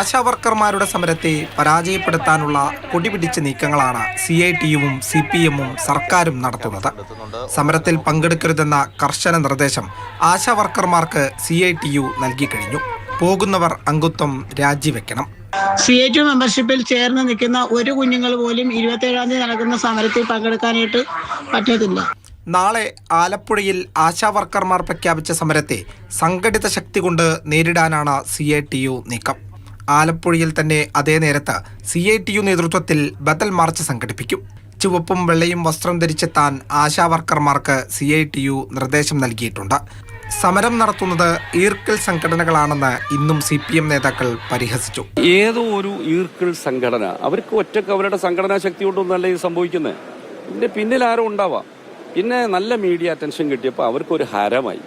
ആശാവർക്കർമാരുടെ സമരത്തെ പരാജയപ്പെടുത്താനുള്ള കൊടിപിടിച്ച നീക്കങ്ങളാണ് സി ഐ ടിയുവും സി പി എമ്മും സർക്കാരും നടത്തുന്നത്. സമരത്തിൽ പങ്കെടുക്കരുതെന്ന കർശന നിർദ്ദേശം ആശാവർക്കർമാർക്ക് സി ഐ ടി യു നൽകിക്കഴിഞ്ഞു പോകുന്നവർ അംഗത്വം രാജിവെക്കണം. സി എ ടി മെമ്പർഷിപ്പിൽ ചേർന്ന് നിൽക്കുന്ന ഒരു കുഞ്ഞുങ്ങൾ പോലും ഇരുപത്തേഴാം തീയതി നടക്കുന്ന സമരത്തിൽ പങ്കെടുക്കാനായിട്ട് പറ്റത്തില്ല നാളെ ആലപ്പുഴയിൽ ആശാവർക്കർമാർ പ്രഖ്യാപിച്ച സമരത്തെ സംഘടിത ശക്തി കൊണ്ട് നേരിടാനാണ് സി ഐ ടി യു നീക്കം. ആലപ്പുഴയിൽ തന്നെ അതേ നേരത്ത് സി ഐ ടി യു നേതൃത്വത്തിൽ ബദൽ മാർച്ച് സംഘടിപ്പിക്കും. ചുവപ്പും വെള്ളയും വസ്ത്രം ധരിച്ചെത്താൻ ആശാവർക്കർമാർക്ക് സി ഐ ടി യു നിർദ്ദേശം നൽകിയിട്ടുണ്ട്. സമരം നടത്തുന്നത് ഈർക്കൽ സംഘടനകളാണെന്ന് ഇന്നും സി പി എം നേതാക്കൾ പരിഹസിച്ചു. ഏതോ ഒരു ഈർക്കിൾ സംഘടന അവർക്ക് ഒറ്റയ്ക്ക് അവരുടെ സംഘടനാ ശക്തി കൊണ്ടൊന്നല്ല ഇത് സംഭവിക്കുന്നത് ഇതിന്റെ പിന്നിൽ ആരോ ഉണ്ടാവാം. പിന്നെ നല്ല മീഡിയ അറ്റൻഷൻ കിട്ടിയപ്പോൾ അവർക്കൊരു ഹരമായി.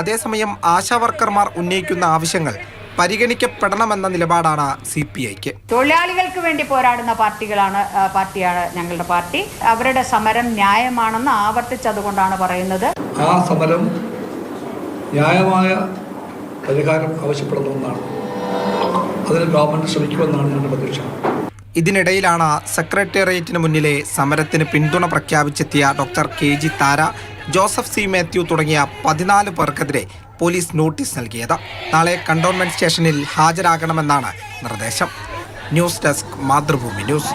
അതേസമയം ആശാവർക്കർമാർ ഉന്നയിക്കുന്ന ആവശ്യങ്ങൾ പരിഗണിക്കപ്പെടണമെന്ന നിലപാടാണ് സി പി ഐക്ക്. തൊഴിലാളികൾക്ക് വേണ്ടി പോരാടുന്ന പാർട്ടികളാണ് പാർട്ടിയാണ് ഞങ്ങളുടെ പാർട്ടി. അവരുടെ സമരം ന്യായമാണെന്ന് ആവർത്തിച്ചതുകൊണ്ടാണ് പറയുന്നത്. ആ സമരം ന്യായമായ പരിഹാരം ആവശ്യപ്പെടുന്ന ഒന്നാണ്. അതിന് ഗവൺമെന്റ് ശ്രമിക്കുമെന്നാണ് ഞങ്ങളുടെ പ്രതീക്ഷ. ഇതിനിടയിലാണ് സെക്രട്ടേറിയറ്റിന് മുന്നിലെ സമരത്തിന് പിന്തുണ പ്രഖ്യാപിച്ചെത്തിയ doctor K G Thara. Joseph C. Mathew തുടങ്ങിയ പതിനാല് പേർക്കെതിരെ പോലീസ് നോട്ടീസ് നൽകിയത്. നാളെ കണ്ടോൺമെന്റ് സ്റ്റേഷനിൽ ഹാജരാകണമെന്നാണ് നിർദ്ദേശം. News desk Mathrubhumi news.